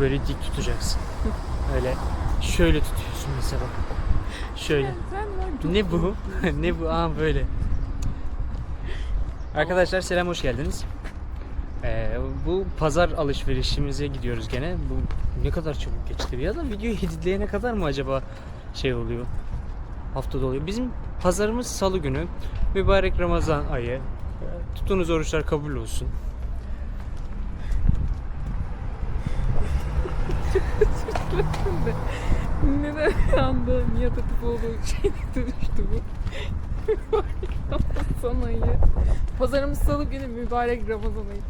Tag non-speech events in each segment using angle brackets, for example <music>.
böyle dik tutacaksın. Öyle şöyle tutuyorsun mesela. Şöyle. Ne bu? <laughs> ne bu? Aa böyle. Arkadaşlar selam hoş geldiniz. Ee, bu pazar alışverişimize gidiyoruz gene. Bu ne kadar çabuk geçti ya da videoyu editleyene kadar mı acaba şey oluyor? Haftada oluyor. Bizim pazarımız salı günü. Mübarek Ramazan ayı. Ee, Tuttuğunuz oruçlar kabul olsun. Neden bir anda Nihat Atipoğlu şeyine dönüştü bu? <laughs> Ramazan ayı. Pazarımız salı günü mübarek Ramazan ayı.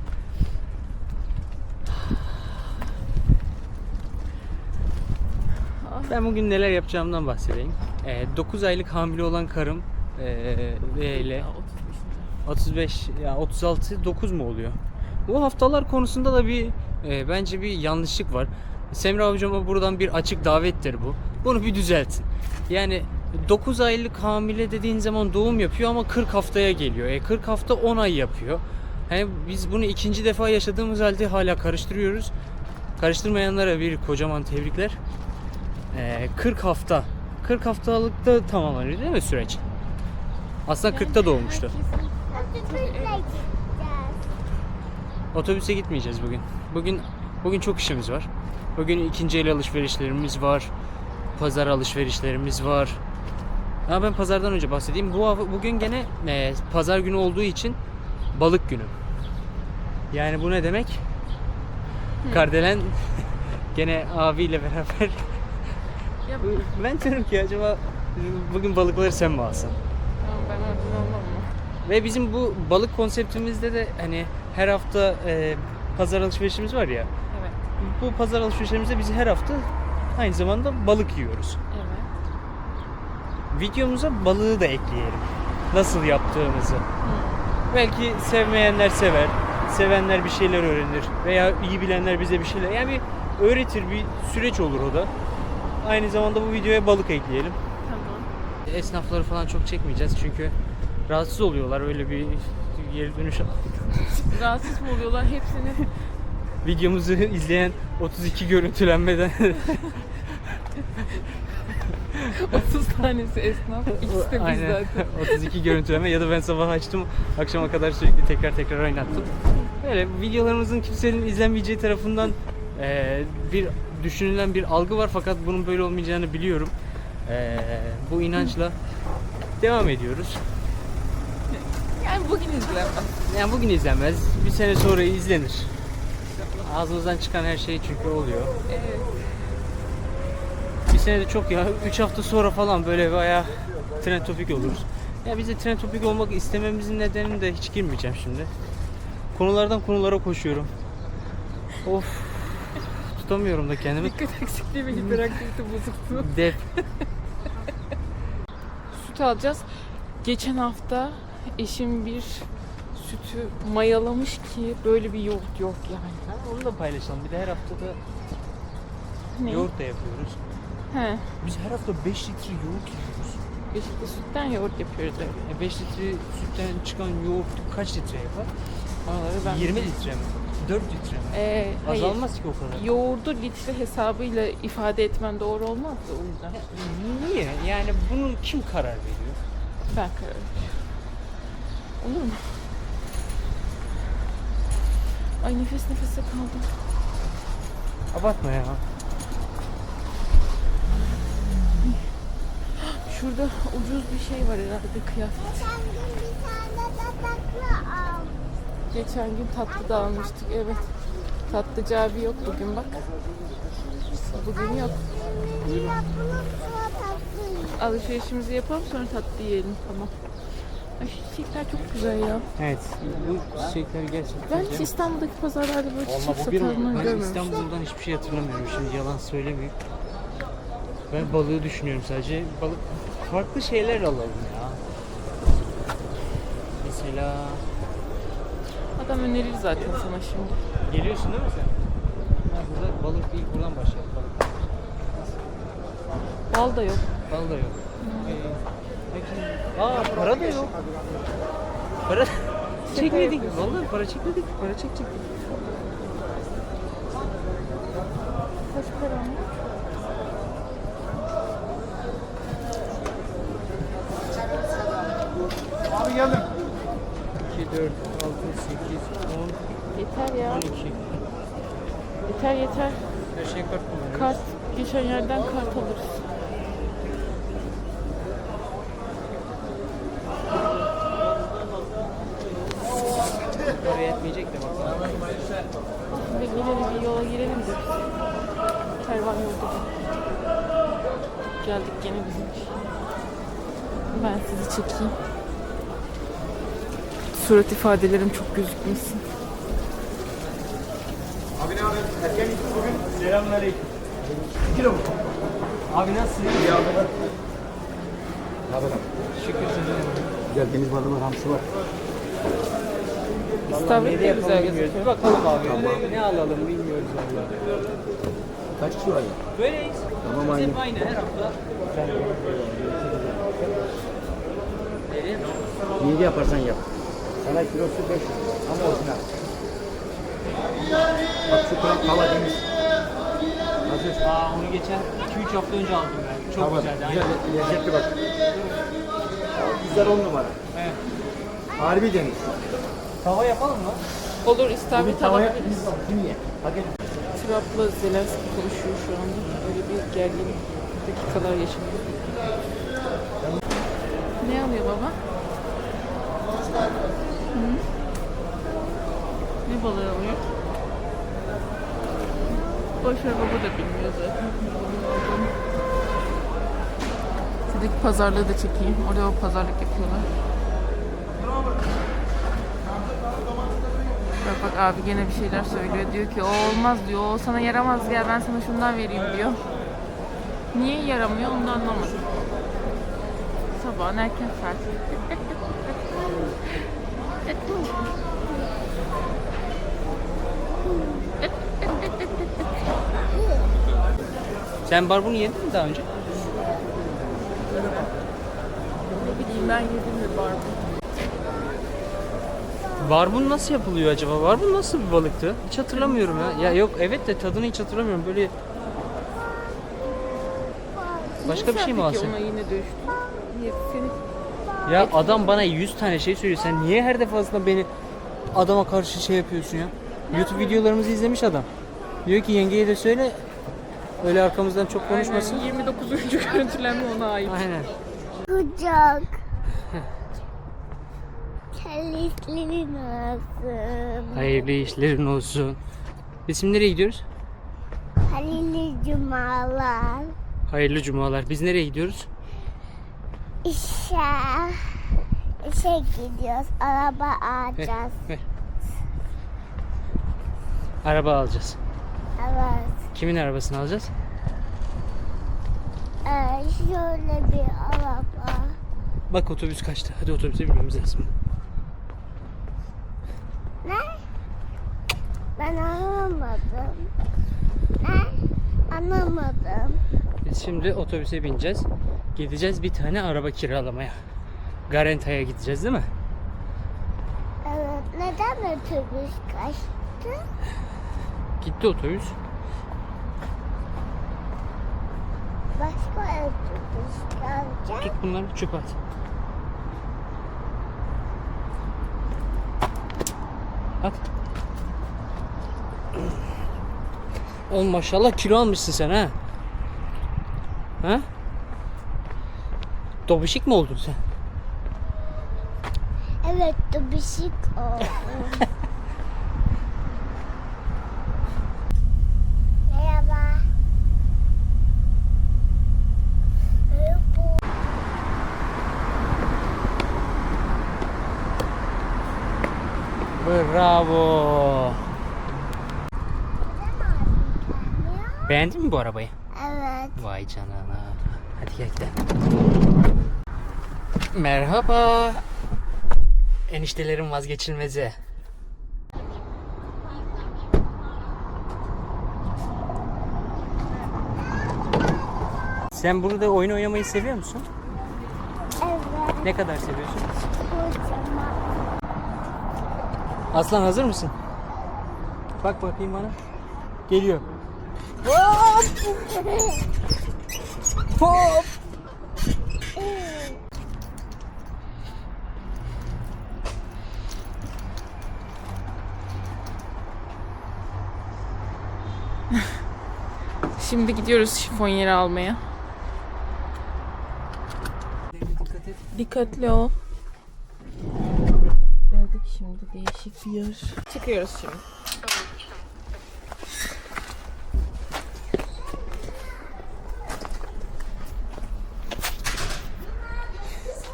Ben bugün neler yapacağımdan bahsedeyim. 9 aylık hamile olan karım ee, ile 35 ya 36 9 mu oluyor? Bu haftalar konusunda da bir e, bence bir yanlışlık var. Semra hocama buradan bir açık davettir bu. Bunu bir düzeltin. Yani 9 aylık hamile dediğin zaman doğum yapıyor ama 40 haftaya geliyor. E 40 hafta 10 ay yapıyor. Hani biz bunu ikinci defa yaşadığımız halde hala karıştırıyoruz. Karıştırmayanlara bir kocaman tebrikler. E, 40 hafta. 40 haftalıkta tamamlanıyor değil mi süreç? Aslında 40'ta doğmuştu. Otobüse gitmeyeceğiz bugün. Bugün bugün çok işimiz var. Bugün ikinci el alışverişlerimiz var. Pazar alışverişlerimiz var. Ama ben pazardan önce bahsedeyim. Bu bugün gene e, pazar günü olduğu için balık günü. Yani bu ne demek? Kardelen <laughs> gene abiyle beraber Ya ben diyorum ki acaba bugün balıkları sen mi alsan? tamam ben oradan almam mı? Ve bizim bu balık konseptimizde de hani her hafta e, pazar alışverişimiz var ya. Bu pazar alışverişlerimizde biz her hafta aynı zamanda balık yiyoruz. Evet. Videomuza balığı da ekleyelim. Nasıl yaptığımızı. Belki sevmeyenler sever, sevenler bir şeyler öğrenir veya iyi bilenler bize bir şeyler. Yani bir öğretir bir süreç olur o da. Aynı zamanda bu videoya balık ekleyelim. Tamam. Esnafları falan çok çekmeyeceğiz çünkü rahatsız oluyorlar öyle bir geri dönüş Rahatsız mı oluyorlar hepsini? Videomuzu <laughs> izleyen 32 görüntülenmeden <laughs> 30 tanesi esnaf. <laughs> İkisi de biz Aynen. zaten. 32 görüntüleme ya da ben sabah açtım akşama kadar sürekli tekrar tekrar oynattım. Böyle videolarımızın kimsenin izlenmeyeceği tarafından eee, bir düşünülen bir algı var fakat bunun böyle olmayacağını biliyorum. Eee, bu inançla devam ediyoruz. Yani bugün izlenmez. Yani bugün izlenmez, bir sene sonra izlenir. Ağzımızdan çıkan her şey çünkü oluyor. Evet. Bir sene de çok ya. 3 hafta sonra falan böyle bayağı trend topik oluruz. Ya biz de trend topik olmak istememizin nedenini de hiç girmeyeceğim şimdi. Konulardan konulara koşuyorum. Of. Tutamıyorum da kendimi. Dikkat eksikliği ve hiperaktivite bozukluğu. Def. Süt alacağız. Geçen hafta eşim bir sütü mayalamış ki böyle bir yoğurt yok yani. Ha, onu da paylaşalım. Bir de her hafta da Ne? yoğurt da yapıyoruz. He. Biz her hafta 5 litre yoğurt yiyoruz. Beşikte sütten yoğurt yapıyoruz evet. 5 litre sütten çıkan yoğurt kaç litre yapar? Oraları ben 20 litre mi? 4 litre mi? Ee, hayır. Azalmaz ki o kadar. Yoğurdu litre hesabıyla ifade etmen doğru olmaz da o yüzden. Niye? Yani bunu kim karar veriyor? Ben karar veriyorum. Olur mu? Ay nefes nefese kaldım. Abartma ya. Şurada ucuz bir şey var herhalde kıyafet. Geçen gün tatlı da almıştık evet. Tatlıcı abi yok bugün bak. Bugün yok. Alışverişimizi yapalım sonra tatlı yiyelim tamam. Ay şu çiçekler çok güzel ya. Evet. Bu çiçekler gerçekten Ben hiç. İstanbul'daki pazarlarda böyle çiçek Vallahi bu bir satılanları ben görmemiştim. İstanbul'dan hiçbir şey hatırlamıyorum şimdi yalan söylemeyeyim. Ben balığı düşünüyorum sadece. Balık farklı şeyler alalım ya. Mesela Adam önerir zaten sana şimdi. geliyorsun değil mi sen? Ha, burada balık ilk buradan başlayalım. Balık. Bal da yok. Bal da yok. Ee, peki. Aa para da yok. Para çekmedik. <laughs> Vallahi para çekmedik. Para çekecektik. Kaç para? Abi geldim. 2, 4, 6, 8, 10. Yeter ya. 12. Yeter yeter. Her şey kart kullanıyoruz. Kart. Geçen yerden kart alırız. Girelim bir yola girelim de. Kervan yolda. Geldik gene bizim. Ben sizi çekeyim. Surat ifadelerim çok gözükmesin. Abi ne haber? Erken gittin bugün. Selamünaleyküm. Kilo mu? Abi nasılsın? İyi abi. Ne haber abi? Şükür size. Güzel deniz balığının hamsi var. İstavrit de güzel gözüküyor. Bakalım abi. Ne alalım bilmiyoruz valla. Kaç kişi var ya? Böyleyiz. Tamam, aynı. hep aynı her hafta. Neydi yaparsan yap. Sana kilosu 500 ama orijinal. Bak şu kral tava deniz. Hazır. Aa onu geçen 2-3 hafta önce aldım ben. Çok Tamam. güzeldi. Güzel, lezzetli bak. Güzel on numara. Evet. Harbi deniz. Tava yapalım mı? Olur kim ye? Hak et. Trabzon'la Zelenski konuşuyor şu anda. Öyle bir gergin dakikalar yaşanıyor. Ne alıyor baba? Hı? Ne balığı alıyor? Boşver baba da bilmiyor zaten. Şuradaki pazarlığı da çekeyim. Orada o pazarlık yapıyorlar. Bak bak abi gene bir şeyler söylüyor. Diyor ki o olmaz diyor. O sana yaramaz gel ben sana şundan vereyim diyor. Niye yaramıyor onu da anlamadım. Sabahın erken saati. Sen barbunu yedin mi daha önce? ne bileyim ben yedim mi barbun. Barbun nasıl yapılıyor acaba? Barbun nasıl bir balıktı? Hiç hatırlamıyorum ya. Ya yok evet de tadını hiç hatırlamıyorum. Böyle Başka bir şey mi alsın? ona yine dövüştün. Niye seni Ya adam bana 100 tane şey söylüyor. Sen niye her defasında beni adama karşı şey yapıyorsun ya? YouTube videolarımızı izlemiş adam. Diyor ki yengeye de söyle öyle arkamızdan çok konuşmasın. Aynen, <laughs> 29. görüntülenme ona ait. Aynen. Kucak. <laughs> Kelliklerin olsun. Hayırlı işlerin olsun. Biz şimdi nereye gidiyoruz? Halilli cumalar. Hayırlı cumalar. Biz nereye gidiyoruz? İşe. İşe gidiyoruz. Araba alacağız. ver. Araba alacağız. Evet. Kimin arabasını alacağız? Ee, şöyle bir araba. Bak otobüs kaçtı. Hadi otobüse binmemiz lazım. Ne? Ben anlamadım. Ne? Anlamadım. Biz şimdi otobüse bineceğiz. Gideceğiz bir tane araba kiralamaya. Garanta'ya gideceğiz değil mi? Evet. Neden otobüs kaçtı? Gitti otobüs. Başka otobüs kalacak. Tut bunları çöpe at. At. Oğlum maşallah kilo almışsın sen ha. Ha? Dobişik mi oldun sen? Evet, dobişik oldu. <laughs> Merhaba. Merhaba. Bravo. Beğendin mi bu arabayı? Evet. Vay canına. Hadi gel gidelim. Merhaba. Eniştelerin vazgeçilmezi. Sen burada oyun oynamayı seviyor musun? Evet. Ne kadar seviyorsun? Aslan hazır mısın? Bak bakayım bana. Geliyor. Hop! Şimdi gidiyoruz şifon yeri almaya. Dikkatli ol. Yer. Çıkıyoruz şimdi.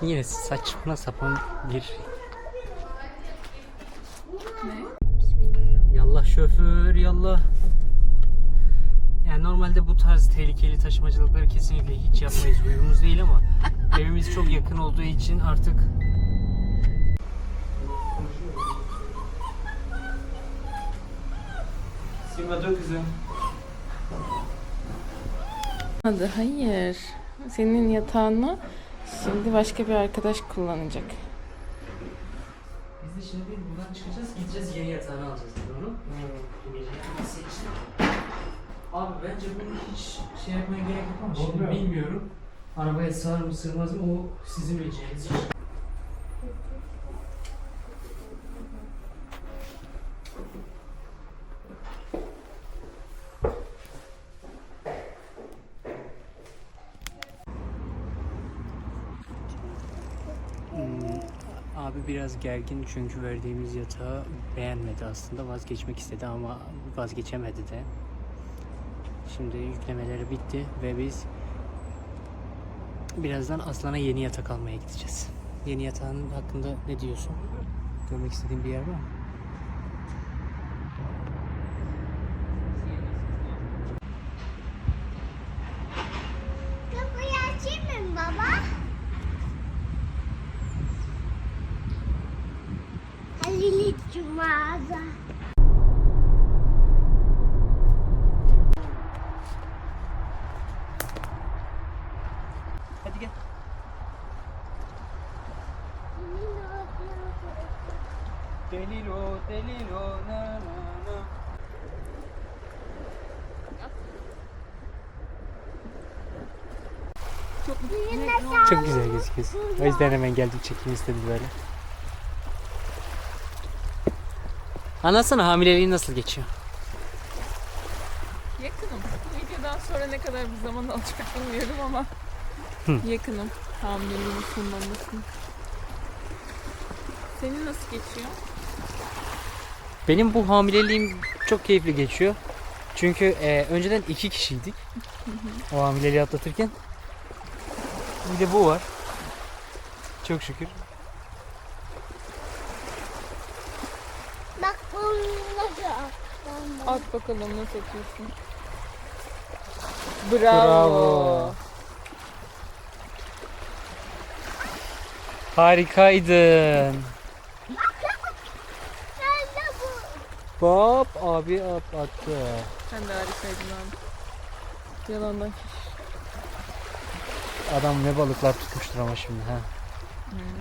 Yine saçma sapan bir Yallah şoför yallah. Yani normalde bu tarz tehlikeli taşımacılıkları kesinlikle hiç yapmayız. Huyumuz değil ama evimiz çok yakın olduğu için artık Sima dur kızım. Hadi hayır. Senin yatağını şimdi başka bir arkadaş kullanacak. Biz de şimdi buradan çıkacağız, gideceğiz yeni yatağını alacağız için. Abi bence bunu hiç şey yapmaya gerek yok ama şimdi bilmiyorum. Arabaya sığar mı sığmaz mı o sizin bileceğiniz iş. Hmm, Abi biraz gergin çünkü verdiğimiz yatağı beğenmedi aslında. Vazgeçmek istedi ama vazgeçemedi de. Şimdi yüklemeleri bitti ve biz birazdan Aslan'a yeni yatak almaya gideceğiz. Yeni yatağın hakkında ne diyorsun? Görmek istediğin bir yer var mı? Çok güzel gözüküyorsun. O yüzden hemen geldim çekim istedim böyle. Anlatsana hamileliğin nasıl geçiyor? Yakınım. Videodan sonra ne kadar bir zaman alacak bilmiyorum ama yakınım. Hamileliğin sunulmasını. Senin nasıl geçiyor? Benim bu hamileliğim çok keyifli geçiyor. Çünkü e, önceden iki kişiydik. o hamileliği atlatırken. Bir de bu var. Çok şükür. Bak bunu nasıl attım. At bakalım nasıl atıyorsun. Bravo. Bravo. Harikaydın. Ben de bu. Hop abi at attı. Sen de harikaydın abi. Yalandan şiş. Adam ne balıklar tutmuştur ama şimdi ha.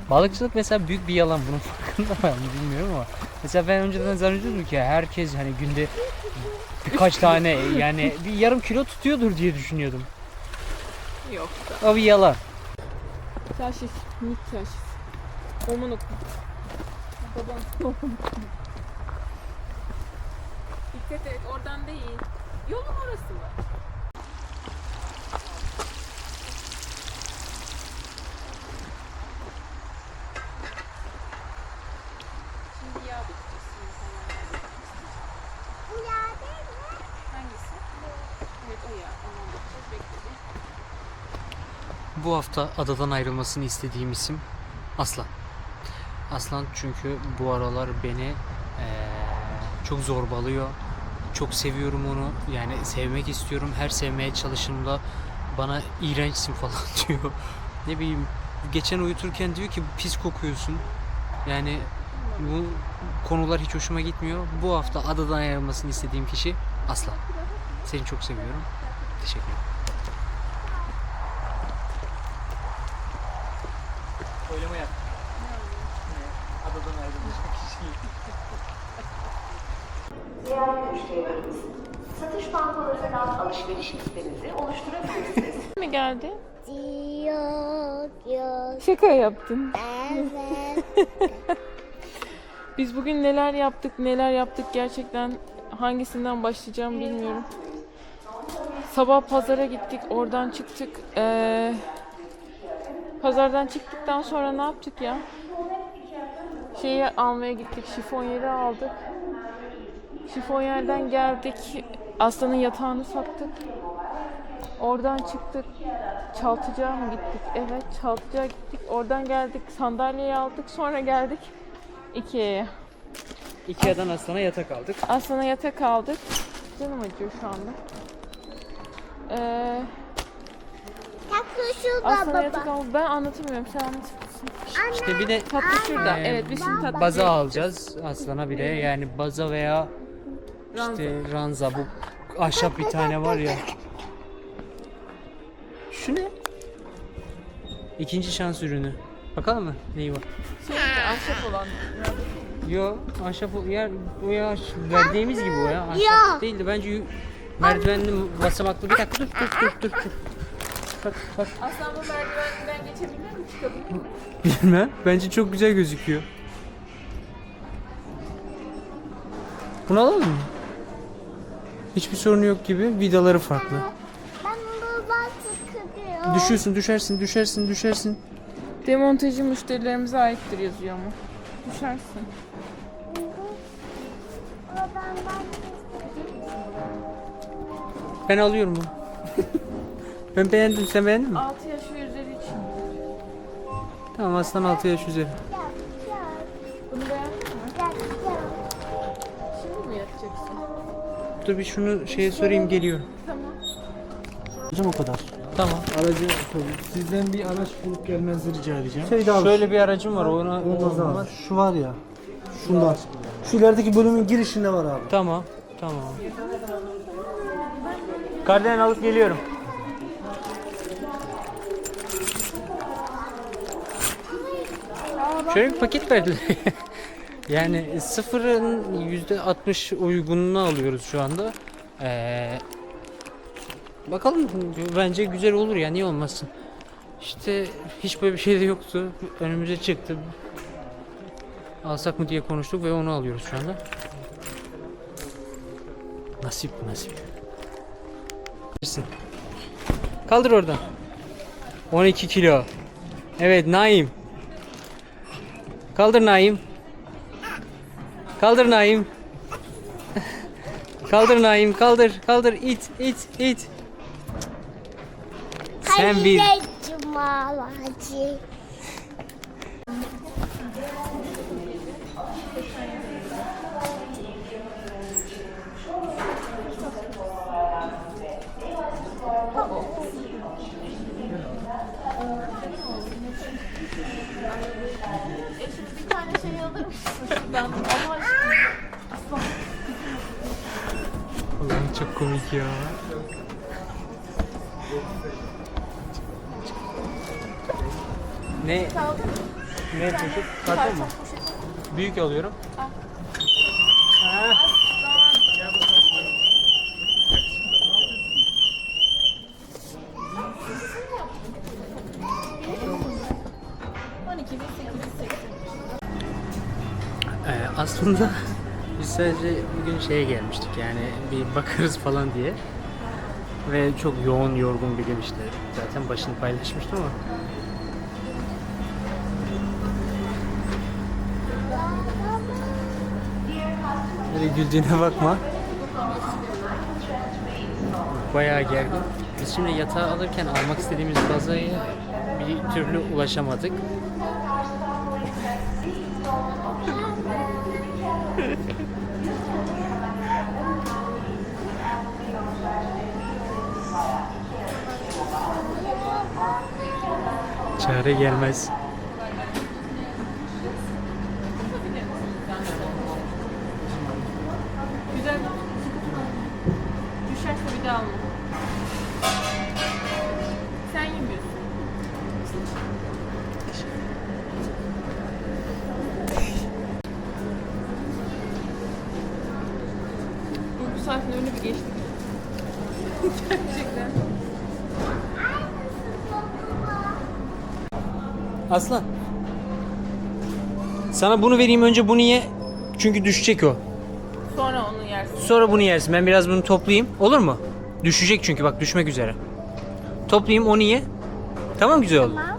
Balıkçılık mesela büyük bir yalan bunun farkında mı <laughs> bilmiyorum ama mesela ben önceden zannediyordum ki herkes hani günde birkaç tane yani bir yarım kilo tutuyordur diye düşünüyordum. Yok. O bir yalan. Kaşif. Mit kaşif. Oman oku. Babam. Dikkat et oradan değil. Yolun orası var. Şimdi yağ dökeceğiz. Şimdi sen yağ dökeceğiz. Bu yağ değil mi? Hangisi? Evet o yağ. Ondan dökeceğiz. Bekle bir. Bu hafta adadan ayrılmasını istediğim isim Aslan. Aslan çünkü bu aralar beni eee, çok zorbalıyor. Çok seviyorum onu. Yani sevmek istiyorum. Her sevmeye çalışımda bana iğrençsin falan <laughs> diyor. Ne bileyim geçen uyuturken diyor ki pis kokuyorsun. Yani bu konular hiç hoşuma gitmiyor. Bu hafta adadan ayrılmasını istediğim kişi Aslan. Seni çok seviyorum. Teşekkür ederim. Oylama yap. Adadan ayrılacak kişi. Değerli müşterilerimiz, satış bankolarından alışveriş listenizi oluşturabilirsiniz. <laughs> mi geldi? Yok yok. Şaka yaptın. Evet. <laughs> Biz bugün neler yaptık, neler yaptık gerçekten hangisinden başlayacağım bilmiyorum. Sabah pazara gittik, oradan çıktık. Ee, pazardan çıktıktan sonra ne yaptık ya? Şeyi almaya gittik, şifonyeri aldık. Şifonyerden geldik, Aslan'ın yatağını sattık. Oradan çıktık, Çaltıcı'ya mı gittik? Evet, Çaltıcı'ya gittik. Oradan geldik, sandalyeyi aldık, sonra geldik Ikea'ya. Ikea'dan Aslan'a yatak aldık. Aslan'a yatak aldık. Canım acıyor şu anda. Ee, şurada Aslan'a yatak baba. aldık. Ben anlatamıyorum. Sen anlatır mısın? İşte bir de Tatlı şurada. Ee, evet biz şimdi tatlı. baza alacağız Aslan'a bir de. Yani baza veya işte ranza bu ahşap bir tane var ya. Şu ne? İkinci şans ürünü. Bakalım mı? Neyi var? Şey, ahşap olan. Yo ahşap o yer o ya verdiğimiz gibi o ya. Ahşap Ya. değildi bence yu- merdivenli basamaklı bir dakika dur dur dur dur. dur. Bak. Aslan bu merdivenden geçebilir mi? Çıkabilir mi? Bilmem. Bence çok güzel gözüküyor. Bunu alalım mı? Hiçbir sorunu yok gibi. Vidaları farklı. Ben baba sıkılıyorum. Düşüyorsun, düşersin, düşersin, düşersin. Demontajı müşterilerimize aittir yazıyor ama. Düşersin. Ben alıyorum bunu. Ben beğendim. Sen beğendin mi? 6 yaş ve üzeri için. Tamam aslan 6 yaş üzeri. Bunu beğendin mi? Şimdi mi yatacaksın? Dur bir şunu şeye sorayım geliyorum. Tamam. Hocam o kadar. Tamam. Aracı sizden bir araç bulup gelmenizi rica edeceğim. Şöyle bir aracım var. Ona Olmaz abi. Şu var ya. Şunlar. Şu ilerideki bölümün girişinde var abi. Tamam. Tamam. Kardelen alıp geliyorum. Şöyle bir paket verdiler. <laughs> yani sıfırın yüzde 60 uygununu alıyoruz şu anda. Ee, bakalım bence güzel olur ya niye olmasın. İşte hiç böyle bir şey de yoktu. Önümüze çıktı. Alsak mı diye konuştuk ve onu alıyoruz şu anda. Nasip nasip. Kaldır oradan. 12 kilo. Evet Naim. Kaldır Naim. Kaldır Naim. kaldır Naim kaldır kaldır it it it. Sen bir Hayır cumalacı. Bir tane şey alır mısın şuradan? Allah aşkına. Allah'ım çok komik ya. Ne? Ne poşet? Karton mu? Büyük alıyorum. Ha. Ee, aslında sadece bugün şeye gelmiştik yani bir bakarız falan diye. Ve çok yoğun yorgun bir gün işte. Zaten başını paylaşmıştım ama. Öyle güldüğüne bakma. Bayağı gergin. Biz şimdi yatağı alırken almak istediğimiz bazaya bir türlü ulaşamadık. Çare gelmez. Aslan. Sana bunu vereyim önce bunu ye. Çünkü düşecek o. Sonra onu yersin. Sonra bunu yersin. Ben biraz bunu toplayayım. Olur mu? Düşecek çünkü bak düşmek üzere. Toplayayım onu ye. Tamam güzel oldu. Tamam.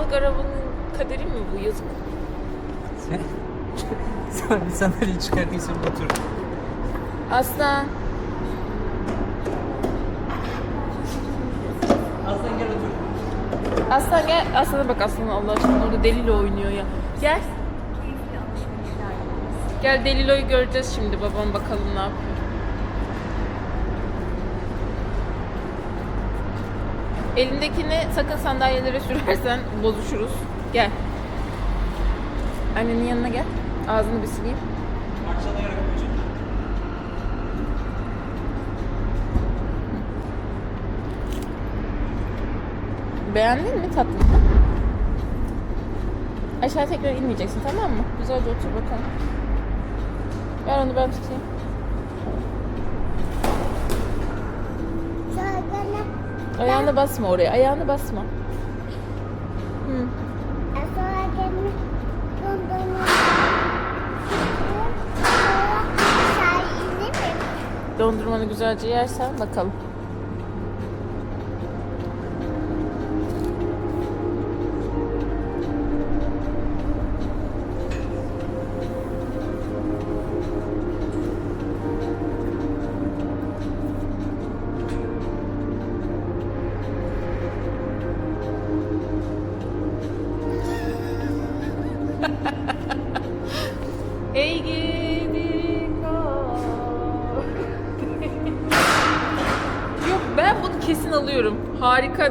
Kiralık arabanın kaderi mi bu yazık? Sen, sen bir sandalye çıkartıyorsun otur. Aslan. Aslan gel otur. Aslan gel. Aslan'a bak Aslan Allah aşkına orada Delilo oynuyor ya. Gel. Gel Delilo'yu göreceğiz şimdi babam bakalım ne yapıyor. Elindekini sakın sandalyelere sürersen bozuşuruz. Gel. Annenin yanına gel. Ağzını bir sileyim. Parçalayarak. Beğendin mi tatlını? Aşağı tekrar inmeyeceksin tamam mı? Güzelce otur bakalım. Ver onu ben tutayım. Sonra Ayağını basma oraya. Ayağını basma. Hı. Dondurmanı güzelce yersen bakalım.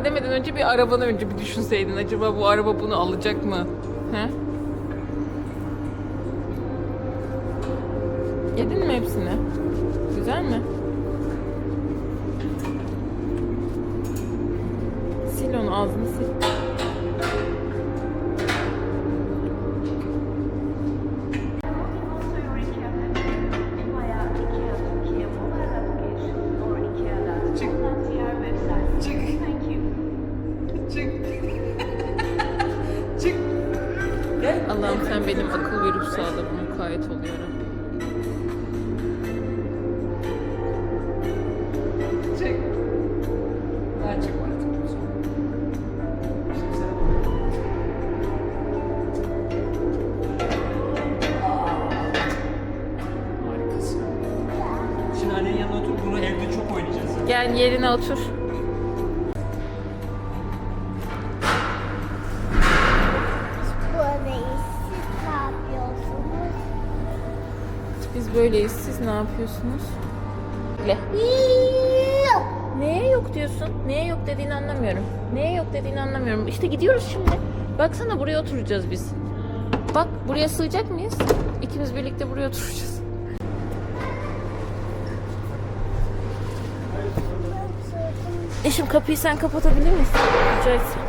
Demeden önce bir arabanı önce bir düşünseydin. Acaba bu araba bunu alacak mı? Yerine otur. Biz böyleyiz. Siz ne yapıyorsunuz? Le. Neye yok diyorsun? Neye yok dediğini anlamıyorum. Neye yok dediğini anlamıyorum. İşte gidiyoruz şimdi. Baksana buraya oturacağız biz. Bak buraya sığacak mıyız? İkimiz birlikte buraya oturacağız. Eşim kapıyı sen kapatabilir misin? Rica etsem.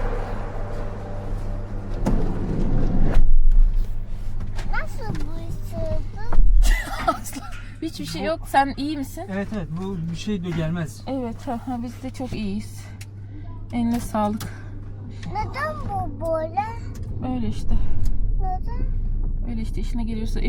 Nasıl bu sığdı? <laughs> Hiçbir şey yok. Sen iyi misin? Evet evet bu bir şey de gelmez. Evet, ha, ha, biz de çok iyiyiz. Eline sağlık. Neden bu böyle? Öyle işte. Neden? Öyle işte işine geliyorsa